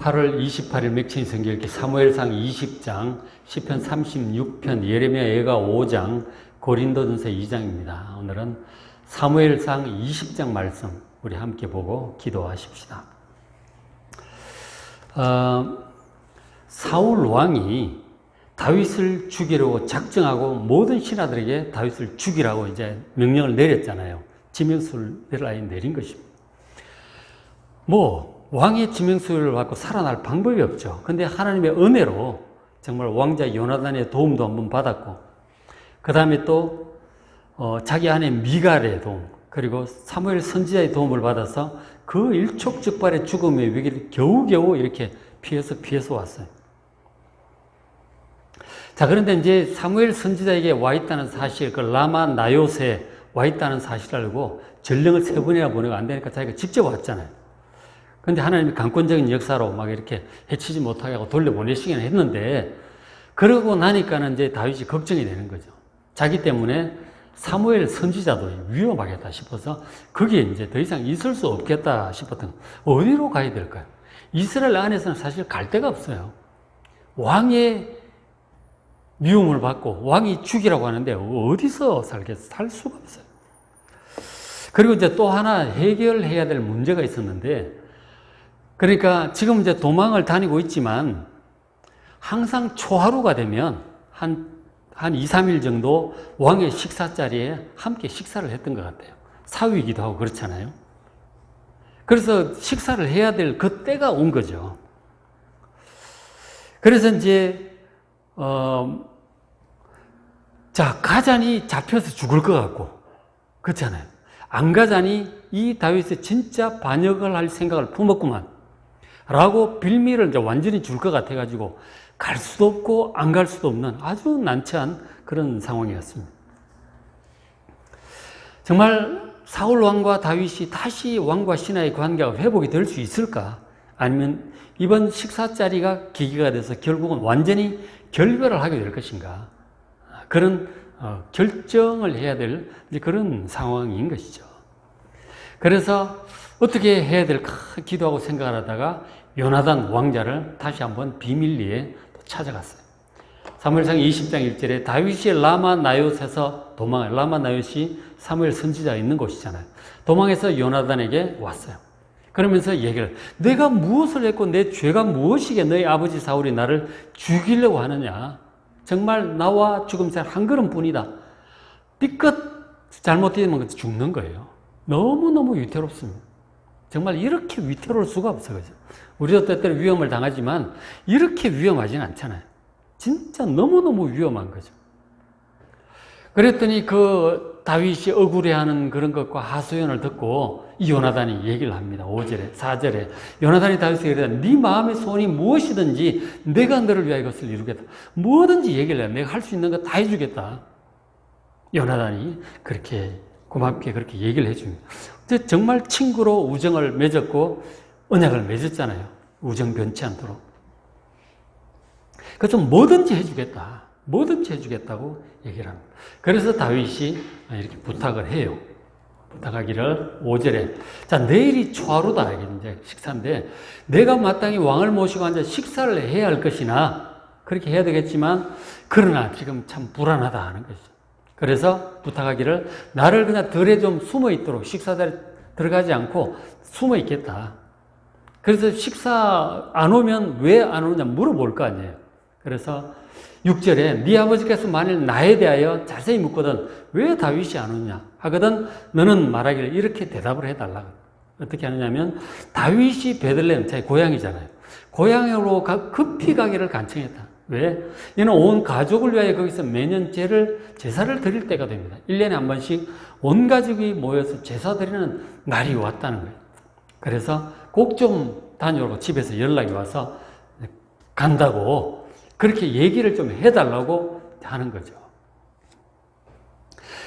8월 28일 맥체인 성경 읽기 사무엘상 20장, 시편 36편, 예레미야 예가 5장, 고린도전서 2장입니다. 오늘은 사무엘상 20장 말씀 우리 함께 보고 기도하십시다. 어, 사울 왕이 다윗을 죽이려고 작정하고 모든 신하들에게 다윗을 죽이라고 이제 명령을 내렸잖아요. 지명수를 내린 것입니다. 뭐 왕의 지명수를 받고 살아날 방법이 없죠. 근데 하나님의 은혜로 정말 왕자 요나단의 도움도 한번 받았고, 그 다음에 또 어, 자기 아내 미갈의 도움, 그리고 사무엘 선지자의 도움을 받아서 그 일촉즉발의 죽음의 위기를 겨우겨우 이렇게 피해서 피해서 왔어요. 자, 그런데 이제 사무엘 선지자에게 와 있다는 사실, 그 라마 나요세 와 있다는 사실을 알고 전령을 세 번이나 보내고 안 되니까 자기가 직접 왔잖아요. 근데 하나님이 강권적인 역사로 막 이렇게 해치지 못하게 하고 돌려보내시긴 했는데, 그러고 나니까는 이제 다윗이 걱정이 되는 거죠. 자기 때문에 사무엘 선지자도 위험하겠다 싶어서 거기에 이제 더 이상 있을 수 없겠다 싶었던 어디로 가야 될까요? 이스라엘 안에서는 사실 갈 데가 없어요. 왕의 미움을 받고 왕이 죽이라고 하는데 어디서 살겠어? 살 수가 없어요. 그리고 이제 또 하나 해결해야 될 문제가 있었는데 그러니까 지금 이제 도망을 다니고 있지만 항상 초하루가 되면 한, 한 2, 3일 정도 왕의 식사 자리에 함께 식사를 했던 것 같아요. 사위이기도 하고 그렇잖아요. 그래서 식사를 해야 될 그 때가 온 거죠. 그래서 이제, 어, 자, 가자니 잡혀서 죽을 것 같고, 그렇잖아요. 안 가자니 이 다윗의 진짜 반역을 할 생각을 품었구만. 라고 빌미를 이제 완전히 줄 것 같아가지고 갈 수도 없고 안 갈 수도 없는 아주 난처한 그런 상황이었습니다. 정말 사울 왕과 다윗이 다시 왕과 신하의 관계가 회복이 될 수 있을까? 아니면 이번 식사 자리가 계기가 돼서 결국은 완전히 결별을 하게 될 것인가? 그런 어, 결정을 해야 될 그런 상황인 것이죠. 그래서 어떻게 해야 될까 기도하고 생각을 하다가 요나단 왕자를 다시 한번 비밀리에 찾아갔어요. 사무엘상 20장 1절에 다윗이 라마 나요스에서 도망, 라마 나요시 사무엘 선지자가 있는 곳이잖아요. 도망해서 요나단에게 왔어요. 그러면서 얘기를, 내가 무엇을 했고 내 죄가 무엇이게 너희 아버지 사울이 나를 죽이려고 하느냐. 정말 나와 죽음 사이 한 걸음 뿐이다. 삐끗 잘못되면 죽는 거예요. 너무너무 위태롭습니다. 정말 이렇게 위태로울 수가 없어, 그죠? 우리도 때때로 위험을 당하지만 이렇게 위험하진 않잖아요. 진짜 너무너무 위험한 거죠. 그랬더니 그 다윗이 억울해하는 그런 것과 하소연을 듣고 이 요나단이 얘기를 합니다. 5절에, 4절에. 요나단이 다윗에게 이르다. 네 마음의 소원이 무엇이든지 내가 너를 위하여 이것을 이루겠다. 뭐든지 얘기를 해. 내가 할 수 있는 거 다 해주겠다. 요나단이 그렇게 고맙게 그렇게 얘기를 해줍니다. 정말 친구로 우정을 맺었고 언약을 맺었잖아요. 우정 변치 않도록. 그래서 뭐든지 해주겠다. 뭐든지 해주겠다고 얘기를 합니다. 그래서 다윗이 이렇게 부탁을 해요. 부탁하기를 5절에 자 내일이 초하루다 이제 식사인데 내가 마땅히 왕을 모시고 앉아 식사를 해야 할 것이나 그렇게 해야 되겠지만 그러나 지금 참 불안하다 하는 것이죠. 그래서 부탁하기를 나를 그냥 들에 좀 숨어 있도록 식사자리 들어가지 않고 숨어 있겠다. 그래서 식사 안 오면 왜 안 오느냐 물어볼 거 아니에요. 그래서 6절에 네 아버지께서 만일 나에 대하여 자세히 묻거든 왜 다윗이 안 오냐 하거든 너는 말하기를 이렇게 대답을 해달라. 어떻게 하느냐면 다윗이 베들레헴 자기 고향이잖아요. 고향으로 급히 가기를 간청했다. 왜? 이는 온 가족을 위하여 거기서 매년 제를 제사를 드릴 때가 됩니다. 1년에 한 번씩 온 가족이 모여서 제사 드리는 날이 왔다는 거예요. 그래서 꼭 좀 다녀오고 집에서 연락이 와서 간다고 그렇게 얘기를 좀 해달라고 하는 거죠.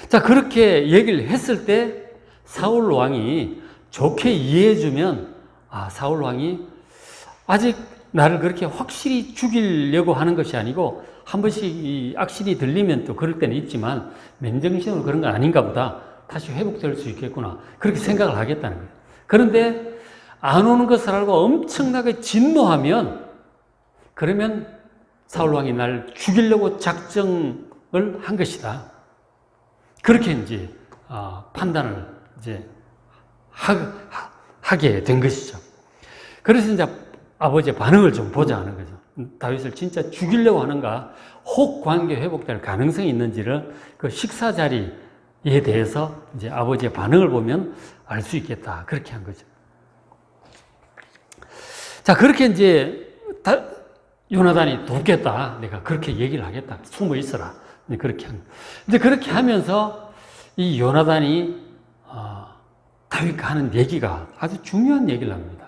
자, 그렇게 얘기를 했을 때 사울 왕이 좋게 이해해주면, 아, 사울 왕이 아직 나를 그렇게 확실히 죽이려고 하는 것이 아니고, 한 번씩 이 악실이 들리면 또 그럴 때는 있지만, 맨정신으로 그런 건 아닌가 보다. 다시 회복될 수 있겠구나. 그렇게 생각을 하겠다는 거예요. 그런데 안 오는 것을 알고 엄청나게 진노하면 그러면 사울 왕이 날 죽이려고 작정을 한 것이다. 그렇게 이제 어, 판단을 이제 하, 하, 게 된 것이죠. 그래서 이제 아버지의 반응을 좀 보자 하는 거죠. 다윗을 진짜 죽이려고 하는가, 혹 관계 회복될 가능성이 있는지를 그 식사 자리에 대해서 이제 아버지의 반응을 보면 알 수 있겠다. 그렇게 한 거죠. 자, 그렇게 이제 다, 요나단이 돕겠다. 내가 그렇게 얘기를 하겠다. 숨어 있어라. 그렇게 한. 이제 그렇게 하면서 이 요나단이 어, 다윗과 하는 얘기가 아주 중요한 얘기를 합니다.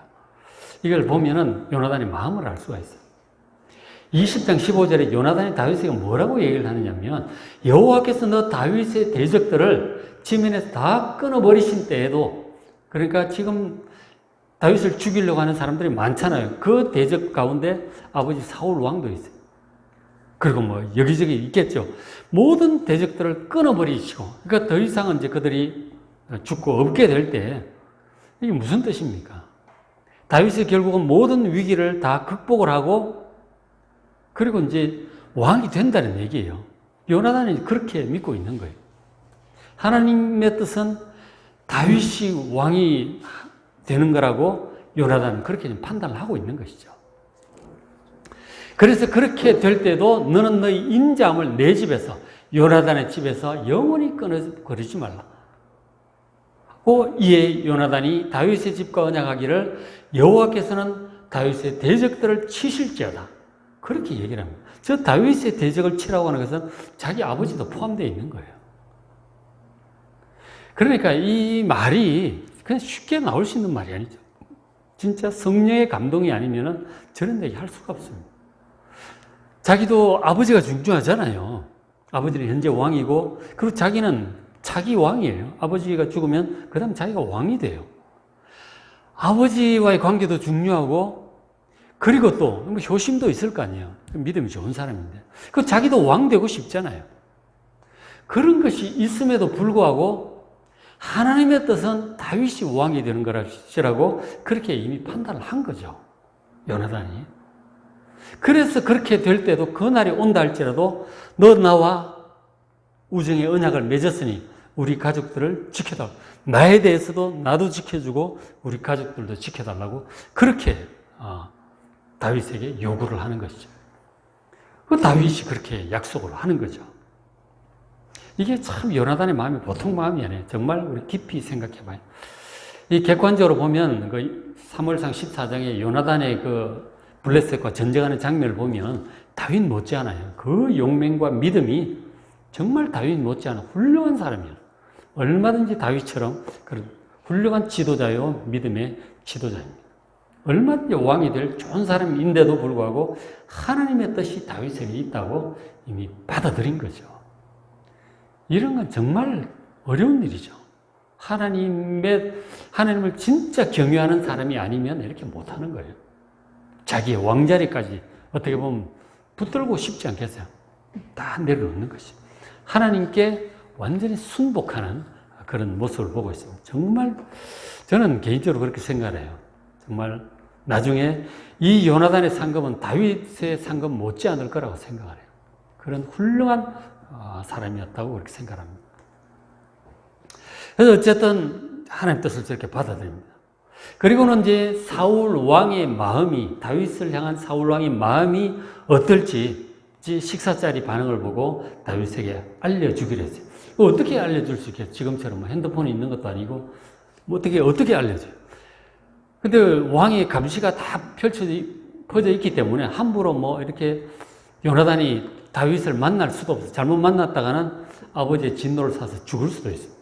이걸 보면은 요나단의 마음을 알 수가 있어요. 20장 15절에 요나단이 다윗에게 뭐라고 얘기를 하느냐면 여호와께서 너 다윗의 대적들을 지면에서 다 끊어버리신 때에도 그러니까 지금 다윗을 죽이려고 하는 사람들이 많잖아요. 그 대적 가운데 아버지 사울 왕도 있어요. 그리고 뭐 여기저기 있겠죠. 모든 대적들을 끊어버리시고, 그러니까 더 이상은 이제 그들이 죽고 없게 될 때, 이게 무슨 뜻입니까? 다윗이 결국은 모든 위기를 다 극복을 하고, 그리고 이제 왕이 된다는 얘기예요. 요나단이 그렇게 믿고 있는 거예요. 하나님의 뜻은 다윗이 왕이 되는 거라고 요나단은 그렇게 판단을 하고 있는 것이죠. 그래서 그렇게 될 때도 너는 너희 인자함을 내 집에서 요나단의 집에서 영원히 끊어버리지 말라. 고 이에 요나단이 다윗의 집과 언약하기를 여호와께서는 다윗의 대적들을 치실지어다. 그렇게 얘기를 합니다. 저 다윗의 대적을 치라고 하는 것은 자기 아버지도 포함되어 있는 거예요. 그러니까 이 말이 그냥 쉽게 나올 수 있는 말이 아니죠. 진짜 성령의 감동이 아니면 저런 얘기 할 수가 없습니다. 자기도 아버지가 중요하잖아요. 아버지는 현재 왕이고, 그리고 자기는 자기 왕이에요. 아버지가 죽으면, 그 다음 자기가 왕이 돼요. 아버지와의 관계도 중요하고, 그리고 또, 뭐 효심도 있을 거 아니에요. 믿음이 좋은 사람인데. 그 자기도 왕 되고 싶잖아요. 그런 것이 있음에도 불구하고, 하나님의 뜻은 다윗이 왕이 되는 거라고 그렇게 이미 판단을 한 거죠. 요나단이. 그래서 그렇게 될 때도 그 날이 온다 할지라도 너 나와 우정의 언약을 맺었으니 우리 가족들을 지켜달라. 나에 대해서도 나도 지켜주고 우리 가족들도 지켜달라고 그렇게 어, 다윗에게 요구를 하는 것이죠. 그 다윗이 그렇게 약속을 하는 거죠. 이게 참 요나단의 마음이 보통 마음이 아니에요. 정말 우리 깊이 생각해 봐요. 이 객관적으로 보면 그 3월상 14장에 요나단의 그 블레셋과 전쟁하는 장면을 보면 다윗 못지않아요. 그 용맹과 믿음이 정말 다윗 못지않아 훌륭한 사람이에요. 얼마든지 다윗처럼 그런 훌륭한 지도자요 믿음의 지도자입니다. 얼마든지 왕이 될 좋은 사람인데도 불구하고 하나님의 뜻이 다윗에게 있다고 이미 받아들인 거죠. 이런 건 정말 어려운 일이죠. 하나님의 하나님을 진짜 경외하는 사람이 아니면 이렇게 못 하는 거예요. 자기의 왕자리까지 어떻게 보면 붙들고 싶지 않겠어요? 다 내려놓는 것이. 하나님께 완전히 순복하는 그런 모습을 보고 있습니다. 정말 저는 개인적으로 그렇게 생각해요. 정말 나중에 이 요나단의 상급은 다윗의 상급 못지 않을 거라고 생각을 해요. 그런 훌륭한 어, 사람이었다고 그렇게 생각합니다. 그래서 어쨌든 하나님 뜻을 저렇게 받아들입니다. 그리고는 이제 사울 왕의 마음이 다윗을 향한 사울 왕의 마음이 어떨지 식사 자리 반응을 보고 다윗에게 알려주기로 했어요. 어떻게 알려줄 수 있겠어요? 지금처럼 뭐 핸드폰이 있는 것도 아니고 뭐 어떻게 어떻게 알려줘요? 근데 왕의 감시가 다 펼쳐져 있기 때문에 함부로 뭐 이렇게 요나단이 다윗을 만날 수도 없어요. 잘못 만났다가는 아버지의 진노를 사서 죽을 수도 있어요.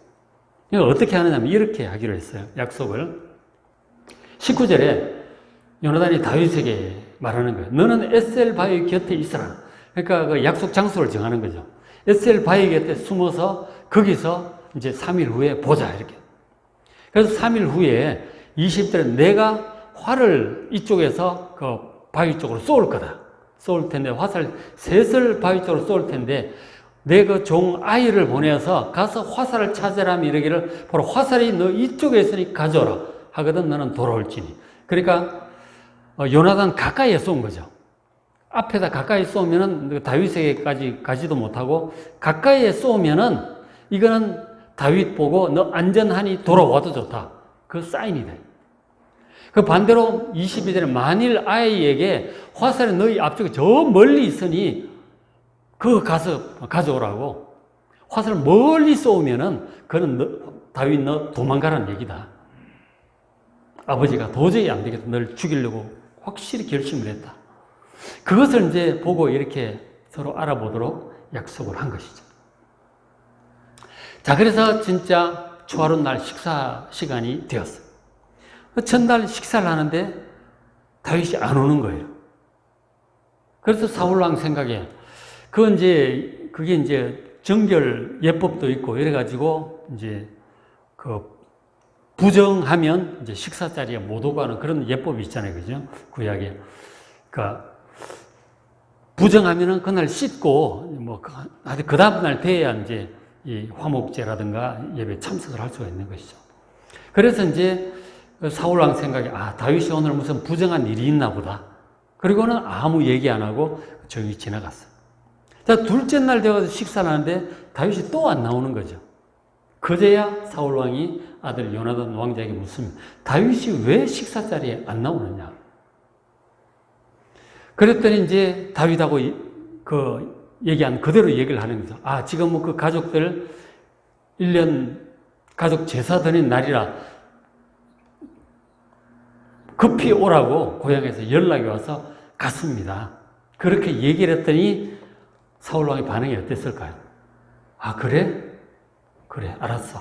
어떻게 하느냐면 이렇게 하기로 했어요. 약속을. 19절에 요나단이 다윗에게 말하는 거예요. 너는 에셀 바위 곁에 있어라. 그러니까 그 약속 장소를 정하는 거죠. 에셀 바위 곁에 숨어서 거기서 이제 3일 후에 보자 이렇게. 그래서 3일 후에 20절에 내가 활을 이쪽에서 그 바위 쪽으로 쏠 거다. 쏠 텐데 화살 셋을 바위 쪽으로 쏠 텐데 내 그 종 아이를 보내서 가서 화살을 찾으라면 이러기를 바로 화살이 너 이쪽에 있으니 가져라. 하거든 너는 돌아올지니. 그러니까 어, 요나단 가까이에 쏜 거죠. 앞에다 가까이 쏘면은 그 다윗에게까지 가지도 못하고 가까이에 쏘면은 이거는 다윗 보고 너 안전하니 돌아와도 좋다. 그 사인이 돼. 그 반대로 22절에 만일 아이에게 화살이 너희 앞쪽에 저 멀리 있으니 그거 가서 가져오라고 화살을 멀리 쏘면은 그는 너, 다윗 너 도망가라는 얘기다. 아버지가 도저히 안 되겠다. 널 죽이려고 확실히 결심을 했다. 그것을 이제 보고 이렇게 서로 알아보도록 약속을 한 것이죠. 자, 그래서 진짜 초하루 날 식사 시간이 되었어요. 첫날 식사를 하는데 다윗이 안 오는 거예요. 그래서 사울왕 생각에 그건 이제 그게 이제 정결 예법도 있고 이래 가지고 이제 그 부정하면 이제 식사 자리에 못 오고 하는 그런 예법이 있잖아요. 그죠? 구약에. 그러니까 부정하면은 그날 씻고 뭐그 다음 날 돼야 이제 이 화목제라든가 예배 참석을 할 수가 있는 것이죠. 그래서 이제 사울 왕 생각에 아 다윗이 오늘 무슨 부정한 일이 있나 보다. 그리고는 아무 얘기 안 하고 조용히 지나갔어. 자 둘째 날 되어서 식사를 하는데 다윗이 또 안 나오는 거죠. 그제야 사울 왕이 아들 요나단 왕자에게 묻습니다. 다윗이 왜 식사 자리에 안 나오느냐? 그랬더니 이제 다윗하고 그 얘기한 그대로 얘기를 하는 거죠. 아, 지금 뭐 그 가족들 1년 가족 제사 드린 날이라 급히 오라고 고향에서 연락이 와서 갔습니다. 그렇게 얘기를 했더니 사울왕의 반응이 어땠을까요? 아, 그래? 그래, 알았어.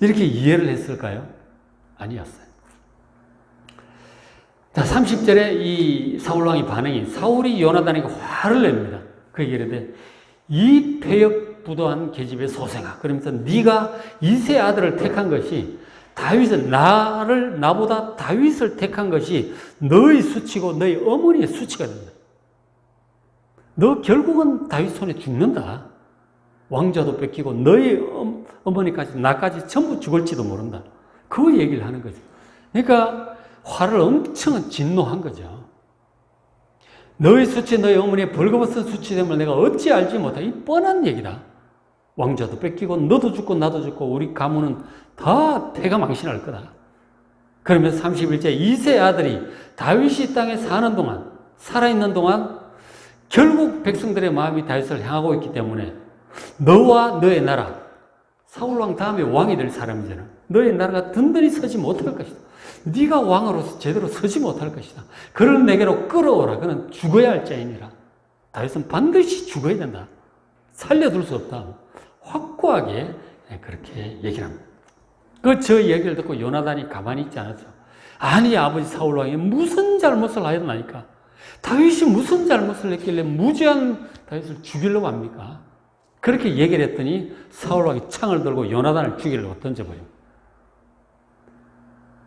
이렇게 이해를 했을까요? 아니었어요. 자, 30절에 이 사울왕의 반응이 사울이 요나단에게 화를 냅니다. 그 얘기를 해. 이 폐역 부도한 계집의 소생아. 그러면서 네가 이세 아들을 택한 것이 다윗은 나를 나보다 다윗을 택한 것이 너의 수치고 너의 어머니의 수치가 된다. 너 결국은 다윗 손에 죽는다. 왕자도 뺏기고 너희 어머니까지 나까지 전부 죽을지도 모른다. 그 얘기를 하는 거죠. 그러니까 화를 엄청 진노한 거죠. 너희 수치, 너희 어머니의 벌거벗은 수치됨을 내가 어찌 알지 못하. 이 뻔한 얘기다. 왕자도 뺏기고 너도 죽고 나도 죽고 우리 가문은 다 태가 망신할 거다. 그러면 31제 이세 아들이 다윗이 땅에 사는 동안 살아있는 동안 결국 백성들의 마음이 다윗을 향하고 있기 때문에 너와 너의 나라 사울왕 다음에 왕이 될 사람이잖아. 너의 나라가 든든히 서지 못할 것이다. 네가 왕으로서 제대로 서지 못할 것이다. 그를 내게로 끌어오라. 그는 죽어야 할 자이니라. 다윗은 반드시 죽어야 된다. 살려둘 수 없다. 확고하게 그렇게 얘기를 합니다. 그 저 얘기를 듣고 요나단이 가만히 있지 않았죠. 아니 아버지 사울 왕이 무슨 잘못을 하였나니까. 다윗이 무슨 잘못을 했길래 무지한 다윗을 죽이려고 합니까? 그렇게 얘기를 했더니 사울 왕이 창을 들고 요나단을 죽이려고 던져버립니다.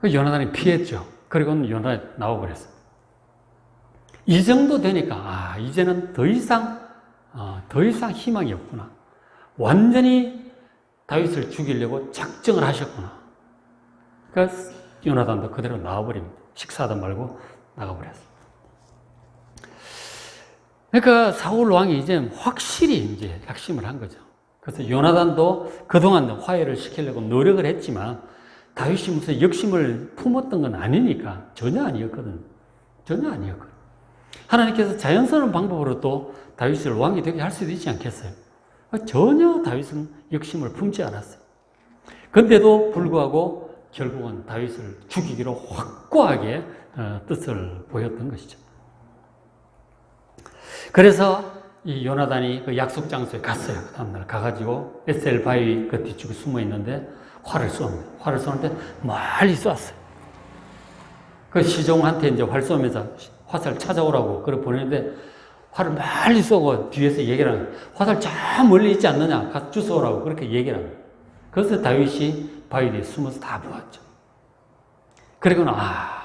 그 요나단이 피했죠. 그리고는 요나단이 나와버렸어요. 이 정도 되니까, 아, 이제는 더 이상, 어, 더 이상 희망이 없구나. 완전히 다윗을 죽이려고 작정을 하셨구나. 그래서 요나단도 그대로 나와버립니다. 식사하다 말고 나가버렸어요. 그러니까 사울 왕이 이제 확실히 이제 확심을 한 거죠. 그래서 요나단도 그동안 화해를 시키려고 노력을 했지만 다윗이 무슨 욕심을 품었던 건 아니니까 전혀 아니었거든. 전혀 아니었거든. 하나님께서 자연스러운 방법으로 또 다윗을 왕이 되게 할 수도 있지 않겠어요? 전혀 다윗은 욕심을 품지 않았어요. 근데도 불구하고 결국은 다윗을 죽이기로 확고하게 어, 뜻을 보였던 것이죠. 그래서 이 요나단이 그 약속 장소에 갔어요. 그 다음날 가가지고 에셀 바위 그 뒤쪽에 숨어 있는데 활을 쏘는 활을 쏘는데 멀리 쏘았어요. 그 시종한테 이제 활 쏘면서 화살 찾아오라고 그래 보내는데 활을 멀리 쏘고 뒤에서 얘기를 하는 화살 저 멀리 있지 않느냐 가서 주워오라고 그렇게 얘기를 합니다. 그래서 다윗이 바위 뒤에 숨어서 다 보았죠. 그리고는 아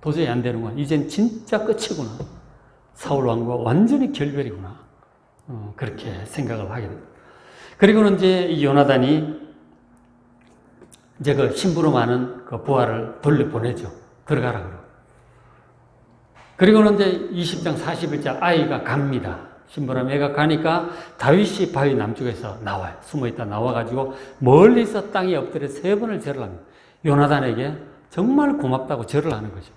도저히 안 되는구나. 이젠 진짜 끝이구나. 사울 왕과 완전히 결별이구나. 어, 그렇게 생각을 하게 됩니다. 그리고는 이제 이 요나단이 이제 그 심부름 하는 그 부하를 돌려 보내죠. 들어가라 그러고. 그리고는 이제 20장 41절 아이가 갑니다. 신부람 애가 가니까 다윗이 바위 남쪽에서 나와요. 숨어 있다 나와 가지고 멀리서 땅에 엎드려 세 번을 절을 합니다. 요나단에게 정말 고맙다고 절을 하는 거죠.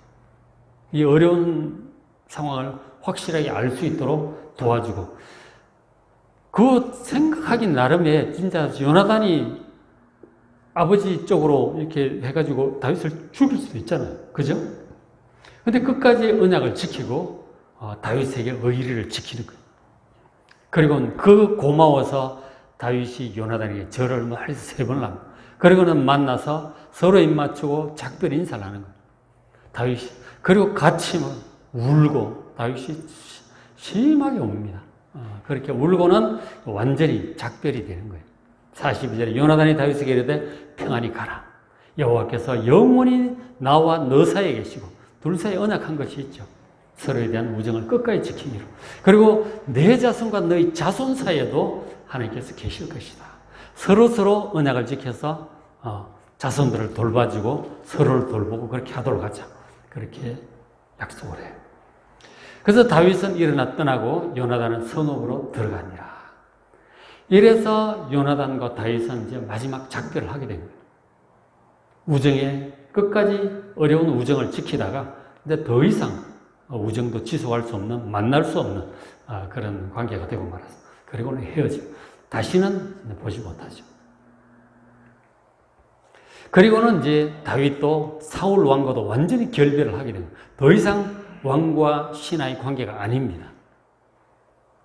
이 어려운 상황을 확실하게 알 수 있도록 도와주고 그 생각하기 나름에 진짜 요나단이 아버지 쪽으로 이렇게 해가지고 다윗을 죽일 수도 있잖아요. 그죠? 근데 끝까지 언약을 지키고 어, 다윗에게 의리를 지키는 거예요. 그리고 그 고마워서 다윗이 요나단에게 절을 뭐 하루에 세 번을 합니다. 그리고는 만나서 서로 입 맞추고 작별 인사를 하는 거예요. 다윗이 그리고 같이 뭐 울고 다윗이 심하게 웁니다. 어, 그렇게 울고는 완전히 작별이 되는 거예요. 42절에 요나단이 다윗에게 이르되 평안히 가라. 여호와께서 영원히 나와 너 사이에 계시고 둘 사이에 언약한 것이 있죠. 서로에 대한 우정을 끝까지 지키기로. 그리고 내 자손과 너희 자손 사이에도 하나님께서 계실 것이다. 서로 서로 언약을 지켜서 어, 자손들을 돌봐주고 서로를 돌보고 그렇게 하도록 하자. 그렇게 약속을 해요. 그래서 다윗은 일어나 떠나고 요나단은 성읍으로 들어가니라. 이래서 요나단과 다윗은 이제 마지막 작별을 하게 된 거예요. 우정에 끝까지 어려운 우정을 지키다가 이제 더 이상 우정도 지속할 수 없는 만날 수 없는 아, 그런 관계가 되고 말았어. 그리고는 헤어져. 다시는 보지 못하죠. 그리고는 이제 다윗도 사울 왕과도 완전히 결별을 하게 됩니다. 더 이상 왕과 신하의 관계가 아닙니다.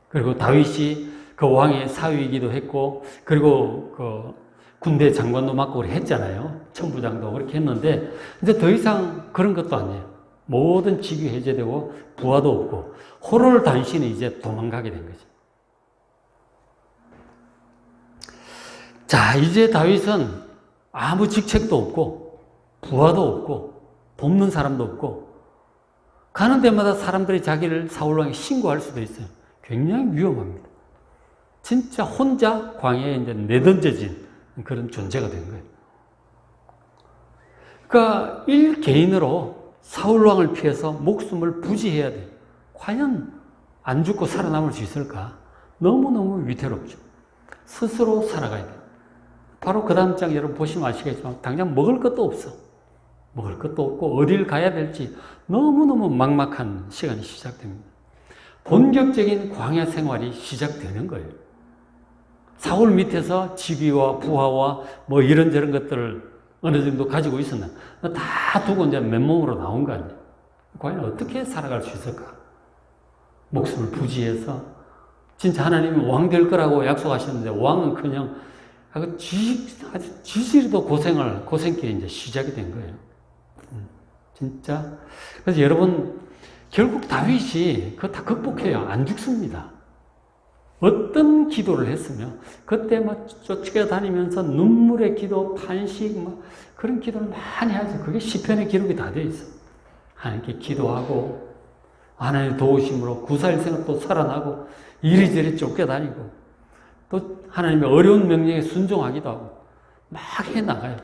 그리고 다윗이 그 왕의 사위이기도 했고, 그리고 그 군대 장관도 맡고 했잖아요. 천부장도 그렇게 했는데, 이제 더 이상 그런 것도 아니에요. 모든 직위 해제되고, 부하도 없고, 호를 단신이 이제 도망가게 된 거죠. 자, 이제 다윗은 아무 직책도 없고, 부하도 없고, 돕는 사람도 없고, 가는 데마다 사람들이 자기를 사울왕에 신고할 수도 있어요. 굉장히 위험합니다. 진짜 혼자 광야에 이제 내던져진 그런 존재가 된 거예요. 그러니까 일 개인으로 사울왕을 피해서 목숨을 부지해야 돼. 과연 안 죽고 살아남을 수 있을까? 너무너무 위태롭죠. 스스로 살아가야 돼. 바로 그 다음 장 여러분 보시면 아시겠지만 당장 먹을 것도 없어. 먹을 것도 없고 어딜 가야 될지 너무너무 막막한 시간이 시작됩니다. 본격적인 광야 생활이 시작되는 거예요. 사울 밑에서 지위와 부하와 뭐 이런저런 것들을 어느 정도 가지고 있었나. 다 두고 이제 맨몸으로 나온 거 아니에요. 과연 어떻게 살아갈 수 있을까? 목숨을 부지해서 진짜 하나님이 왕 될 거라고 약속하셨는데 왕은 그냥 아주 지지리도 고생을, 고생길이 이제 시작이 된 거예요. 음, 진짜. 그래서 여러분, 결국 다윗이 그거 다 극복해요. 안 죽습니다. 어떤 기도를 했으면 그때 뭐 쫓겨다니면서 눈물의 기도, 탄식, 뭐 그런 기도를 많이 하죠. 그게 시편의 기록이 다 되어 있어. 하나님께 기도하고 하나님의 도우심으로 구사일생을 또 살아나고 이리저리 쫓겨다니고 또 하나님의 어려운 명령에 순종하기도 하고 막 해나가요.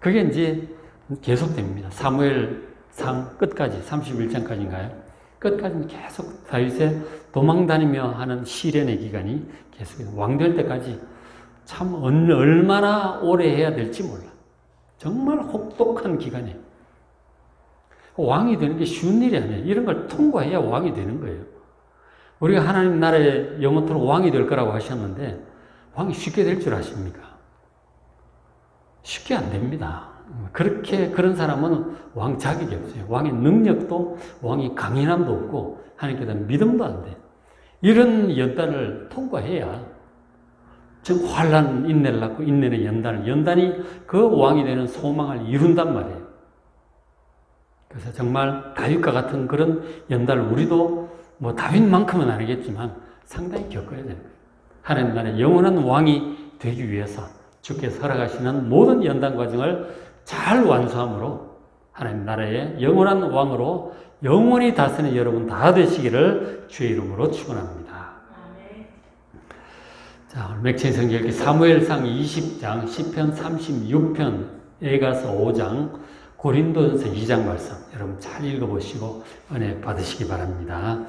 그게 이제 계속됩니다. 사무엘 상 끝까지 31장까지인가요? 끝까지 계속 다윗의 도망다니며 하는 시련의 기간이 계속 왕될 때까지 참 얼마나 오래 해야 될지 몰라. 정말 혹독한 기간이에요. 왕이 되는 게 쉬운 일이 아니에요. 이런 걸 통과해야 왕이 되는 거예요. 우리가 하나님 나라의 영원토록 왕이 될 거라고 하셨는데 왕이 쉽게 될 줄 아십니까? 쉽게 안 됩니다. 그렇게 그런 사람은 왕 자격이 없어요. 왕의 능력도 왕의 강인함도 없고 하나님께 대한 믿음도 안 돼. 이런 연단을 통과해야 정 환란 인내를 낳고 인내는 연단을 연단이 그 왕이 되는 소망을 이룬단 말이에요. 그래서 정말 다윗과 같은 그런 연단을 우리도 뭐 다윗만큼은 아니겠지만 상당히 겪어야 됩니다. 하나님 나라의 영원한 왕이 되기 위해서 주께 살아가시는 모든 연단 과정을 잘 완수함으로 하나님 나라의 영원한 왕으로 영원히 다스리는 여러분 다 되시기를 주의 이름으로 축원합니다. 자, 맥체 성경 사무엘상 20장, 시편 36편, 에가서 5장, 고린도전서 2장 말씀 여러분 잘 읽어보시고 은혜 받으시기 바랍니다.